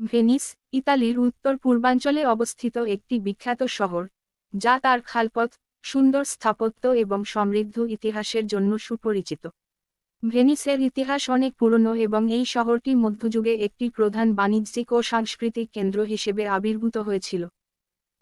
Venice, ইতালির উত্তর পূর্বাঞ্চলে অবস্থিত একটি বিখ্যাত শহর, যা তার খালপথ, সুন্দর স্থাপত্য এবং সমৃদ্ধ ইতিহাসের জন্য সুপরিচিত। ভেনিসের ইতিহাস অনেক পুরনো এবং এই শহরটি মধ্যযুগে একটি প্রধান বাণিজ্যিক ও সাংস্কৃতিক কেন্দ্র হিসেবে আবির্ভূত হয়েছিল।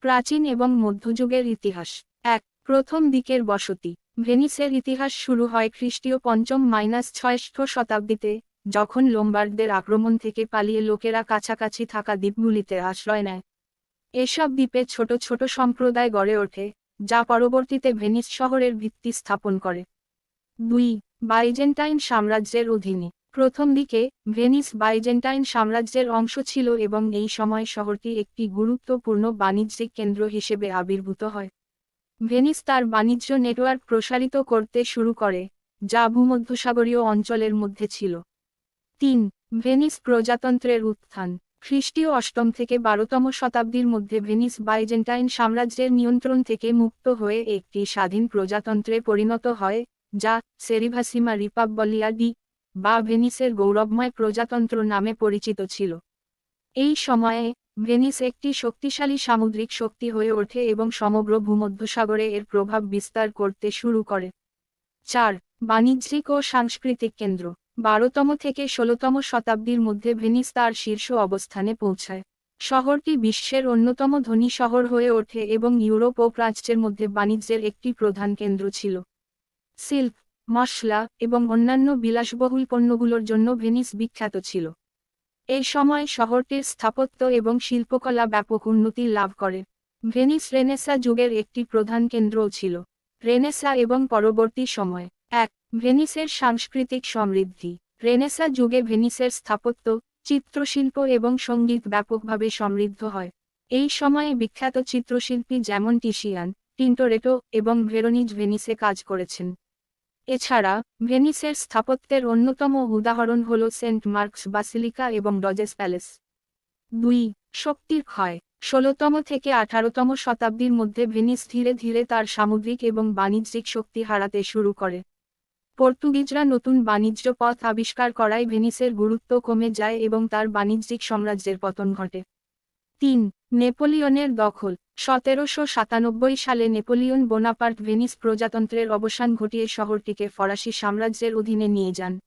প্রাচীন এবং মধ্যযুগের ইতিহাস। এক, প্রথম দিকের বসতি। ভেনিসের ইতিহাস শুরু হয় খ্রিস্টীয় পঞ্চম মাইনাস ছয়ষ্ঠ শতাব্দীতে। যখন লোম্বার্ডদের আক্রমণ থেকে পালিয়ে লোকেরা কাছাকাছি থাকা দ্বীপগুলিতে আশ্রয় নেয়। এসব দ্বীপে ছোট ছোট সম্প্রদায় গড়ে ওঠে, যা পরবর্তীতে ভেনিস শহরের ভিত্তি স্থাপন করে। দুই, বাইজেন্টাইন সাম্রাজ্যের অধীনে। প্রথম দিকে, ভেনিস বাইজেন্টাইন সাম্রাজ্যের অংশ ছিল এবং এই সময় শহরটি একটি গুরুত্বপূর্ণ বাণিজ্যিক কেন্দ্র হিসেবে আবির্ভূত হয়। ভেনিস তার বাণিজ্য নেটওয়ার্ক প্রসারিত করতে শুরু করে, যা ভূমধ্যসাগরীয় অঞ্চলের মধ্যে ছিল। তিন, ভেনিস প্রজাতন্ত্রের উত্থান, খ্রিস্টীয় অষ্টম থেকে বারোতম শতাব্দীর মধ্যে ভেনিস বাইজেন্টাইন সাম্রাজ্যের নিয়ন্ত্রণ থেকে মুক্ত হয়ে একটি স্বাধীন প্রজাতন্ত্রে পরিণত হয়, যা সেরিভাসিমা রিপাবলিয়া ডি, বা ভেনিসের গৌরবময় প্রজাতন্ত্র নামে পরিচিত ছিল। এই সময়ে, ভেনিস একটি শক্তিশালী সামুদ্রিক শক্তি হয়ে ওঠে এবং সমগ্র ভূমধ্যসাগরে এর প্রভাব বিস্তার করতে শুরু করে। চার, বাণিজ্যিক ও সাংস্কৃতিক কেন্দ্র। বারোতম থেকে ষোলতম শতাব্দীর মধ্যে ভেনিস তার শীর্ষ অবস্থানে পৌঁছায়। শহরটি বিশ্বের অন্যতম ধনী শহর হয়ে ওঠে এবং ইউরোপ ও প্রাচ্যের মধ্যে বাণিজ্যের একটি প্রধান কেন্দ্র ছিল। সিল্ক, মশলা এবং অন্যান্য বিলাসবহুল পণ্যগুলোর জন্য ভেনিস বিখ্যাত ছিল। এই সময় শহরটির স্থাপত্য এবং শিল্পকলা ব্যাপক উন্নতি লাভ করে। ভেনিস রেনেসা যুগের একটি প্রধান কেন্দ্রও ছিল। রেনেসা এবং পরবর্তী সময়, এক ভেনিসের সাংস্কৃতিক সমৃদ্ধি, রেনেসা যুগে ভেনিসের স্থাপত্য, চিত্রশিল্প এবং সংগীত ব্যাপকভাবে সমৃদ্ধ হয়। এই সময়ে বিখ্যাত চিত্রশিল্পী যেমন টিশিয়ান, টিন্টোরেটো এবং ভেরোনিজ ভেনিসে কাজ করেছেন। এছাড়া, ভেনিসের স্থাপত্যের অন্যতম উদাহরণ হল সেন্ট মার্কস বাসিলিকা এবং ডজেস প্যালেস। দুই, শক্তির ক্ষয়, ষোলতম থেকে আঠারোতম শতাব্দীর মধ্যে ভেনিস ধীরে ধীরে তার সামুদ্রিক এবং বাণিজ্যিক শক্তি হারাতে শুরু করে। পর্তুগিজরা নতুন বাণিজ্য পথ আবিষ্কার করায় ভেনিসের গুরুত্ব কমে যায় এবং তার বাণিজ্যিক সাম্রাজ্যের পতন ঘটে। তিন, নেপোলিয়নের দখল। সতেরোশো সাতানব্বই সালে নেপোলিয়ন বোনাপার্ট ভেনিস প্রজাতন্ত্রের অবসান ঘটিয়ে শহরটিকে ফরাসি সাম্রাজ্যের অধীনে নিয়ে যান।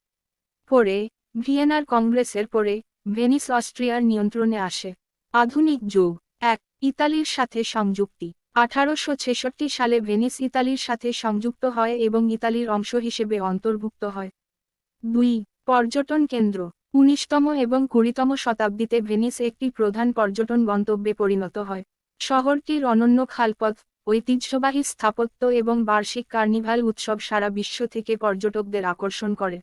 পরে, ভিয়েনার কংগ্রেসের পরে, ভেনিস অস্ট্রিয়ার নিয়ন্ত্রণে আসে। আধুনিক যুগ। এক, ইতালির সাথে সংযুক্তি। আঠারোশো ছেষট্টি সালে ভেনিস ইতালির সাথে সংযুক্ত হয় এবং ইতালির অংশ হিসেবে অন্তর্ভুক্ত হয়। দুই, পর্যটন কেন্দ্র। উনিশতম এবং কুড়িতম শতাব্দীতে ভেনিস একটি প্রধান পর্যটন গন্তব্যে পরিণত হয়। শহরটির অনন্য খালপথ, ঐতিহ্যবাহী স্থাপত্য এবং বার্ষিক কার্নিভাল উৎসব সারা বিশ্ব থেকে পর্যটকদের আকর্ষণ করে।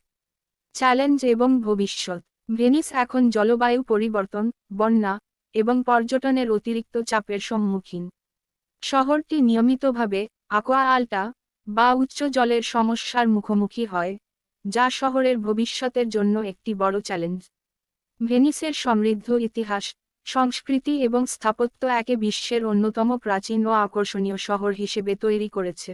চ্যালেঞ্জ এবং ভবিষ্যৎ। ভেনিস এখন জলবায়ু পরিবর্তন, বন্যা এবং পর্যটনের অতিরিক্ত চাপের সম্মুখীন। শহরটি নিয়মিতভাবে আকোয়া আল্টা বা উচ্চ জলের সমস্যার মুখোমুখি হয়, যা শহরের ভবিষ্যতের জন্য একটি বড় চ্যালেঞ্জ। ভেনিসের সমৃদ্ধ ইতিহাস, সংস্কৃতি এবং স্থাপত্য একে বিশ্বের অন্যতম প্রাচীন ও আকর্ষণীয় শহর হিসেবে তৈরি করেছে।